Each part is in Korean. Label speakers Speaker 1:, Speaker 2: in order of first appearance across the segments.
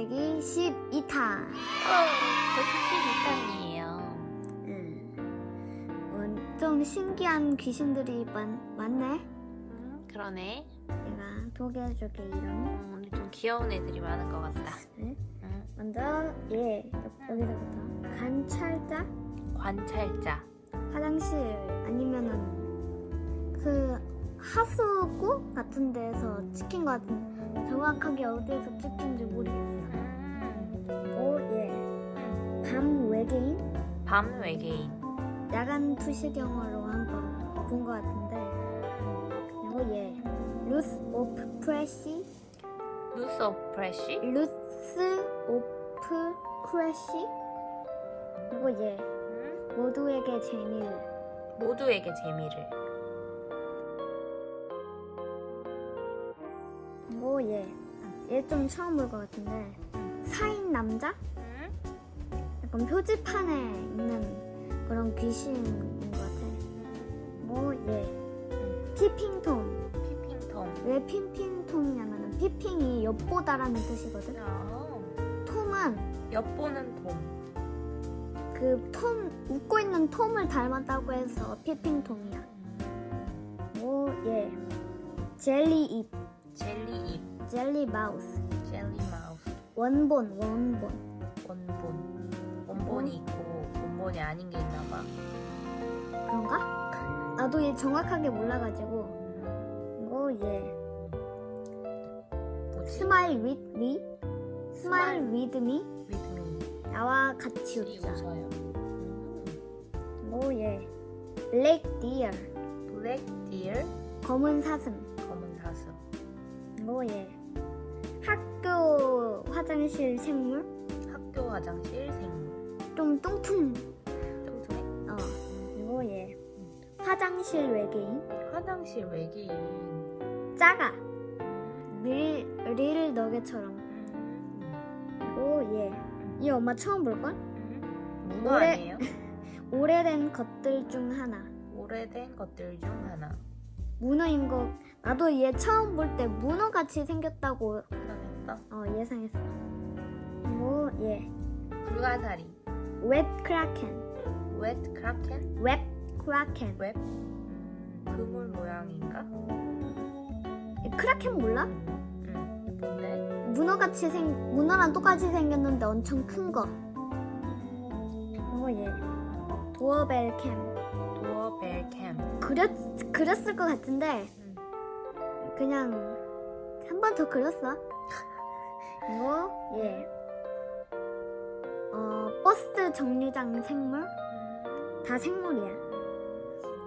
Speaker 1: 그리기 12탄.
Speaker 2: 어, 벌써 12탄이에요.
Speaker 1: 음. 어, 좀 신기한 귀신들이 많, 많네.
Speaker 2: 음, 그러네.
Speaker 1: 내가 소개해줄게 이름.
Speaker 2: 음, 오늘 좀 귀여운 애들이 많은 것 같다.
Speaker 1: 네.
Speaker 2: 음,
Speaker 1: 먼저 얘 여기서부터 관찰자
Speaker 2: 관찰자.
Speaker 1: 화장실 아니면은 그 하수구 같은 데서 찍힌 것 같은 정확하게 어디에서 찍힌지 모르겠어.
Speaker 2: 음,
Speaker 1: 오얘 밤 외계인?
Speaker 2: 밤 외계인.
Speaker 1: 야간 투시경으로 한번 본 것 같은데. 그리고 얘 루스 오프 프레시
Speaker 2: 루스 오브 프레쉬.
Speaker 1: 루스 오프 프레시 그리고 얘
Speaker 2: 음,
Speaker 1: 모두에게 재미를.
Speaker 2: 모두에게 재미를.
Speaker 1: 그리고 얘 얘 좀 처음 볼 것 같은데. 사인 남자?
Speaker 2: 음,
Speaker 1: 약간 표지판에 있는 그런 귀신인 것 같아. 뭐 얘 피핑톰
Speaker 2: 피핑통.
Speaker 1: 왜 핑핑톰이냐면은 피핑이 엿보다라는 뜻이거든.
Speaker 2: 어,
Speaker 1: 톰은
Speaker 2: 엿보는 돔.
Speaker 1: 그톰 웃고 있는 톰을 닮았다고 해서 피핑톰이야. 뭐 얘 젤리 잎.
Speaker 2: 젤리 잎.
Speaker 1: 젤리 마우스
Speaker 2: 젤리 마우스.
Speaker 1: 원본 원본
Speaker 2: 원본. 원본이 있고 원본이 아닌 게 있나 봐.
Speaker 1: 그런가? 나도 얘 정확하게 몰라가지고
Speaker 2: 음,
Speaker 1: 그리고 얘
Speaker 2: 뭐지?
Speaker 1: 스마일 with me 스마일 with me
Speaker 2: 위드미.
Speaker 1: 나와 같이
Speaker 2: 이
Speaker 1: 웃자
Speaker 2: 웃어요. 음,
Speaker 1: 그리고 얘 디어
Speaker 2: 블랙 디어.
Speaker 1: 검은 사슴
Speaker 2: 검은 사슴.
Speaker 1: 얘 학교 화장실 생물
Speaker 2: 학교 화장실 생물.
Speaker 1: 좀 뚱퉁
Speaker 2: 뚱뚱해.
Speaker 1: 어얘 화장실 외계인
Speaker 2: 화장실 외계인.
Speaker 1: 작아 릴, 릴
Speaker 2: 음,
Speaker 1: 그리고 얘이 엄마 처음 볼걸?
Speaker 2: 음. 문어
Speaker 1: 올해-
Speaker 2: 아니에요?
Speaker 1: 오래된 것들 중 하나
Speaker 2: 오래된 것들 중 하나.
Speaker 1: 문어인 거 나도 얘 처음 볼 때 문어 같이 생겼다고
Speaker 2: 그러겠어?
Speaker 1: 어, 예상했어 그리고 얘
Speaker 2: 불가사리.
Speaker 1: 웹 크라켄
Speaker 2: 웻 크라켄?
Speaker 1: 웹 크라켄
Speaker 2: 웹? 음, 그물 모양인가?
Speaker 1: 이 크라켄 몰라?
Speaker 2: 음, 뭔데?
Speaker 1: 문어 같이 생 문어랑 똑같이 생겼는데 엄청 큰 거. 그리고 얘 도어벨 캠
Speaker 2: 도어벨 캠.
Speaker 1: 그렸 그렸을 것 같은데
Speaker 2: 음,
Speaker 1: 그냥 한 번 더 그렸어. 그리고 얘 어, 버스 정류장 생물
Speaker 2: 음,
Speaker 1: 다 생물이야.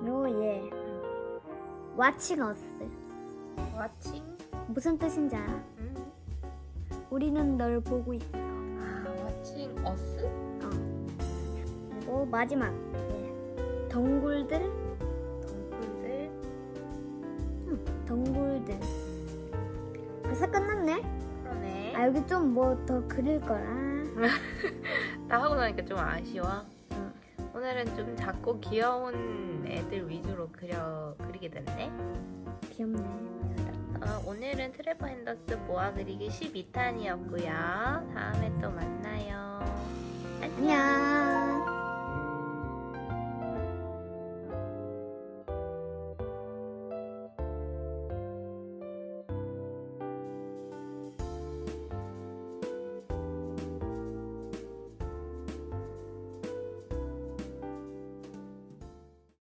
Speaker 1: 그리고 얘 와칭 어스
Speaker 2: 와칭?
Speaker 1: 무슨 뜻인지 알아?
Speaker 2: 음.
Speaker 1: 우리는 널 보고 있어.
Speaker 2: 아, 와칭 어스?
Speaker 1: 어. 그리고 마지막 예. 덩굴들. 덩굴들 벌써 끝났네
Speaker 2: 그러네.
Speaker 1: 아 여기 좀 뭐 더 그릴 거라
Speaker 2: 나 하고 나니까 좀 아쉬워.
Speaker 1: 어.
Speaker 2: 오늘은 좀 작고 귀여운 애들 위주로 그려 그리게 됐네.
Speaker 1: 귀엽네
Speaker 2: 어, 오늘은 트레버 핸더스 모아 그리기 12탄이었고요. 다음에 또 만나요. 안녕.
Speaker 1: 안녕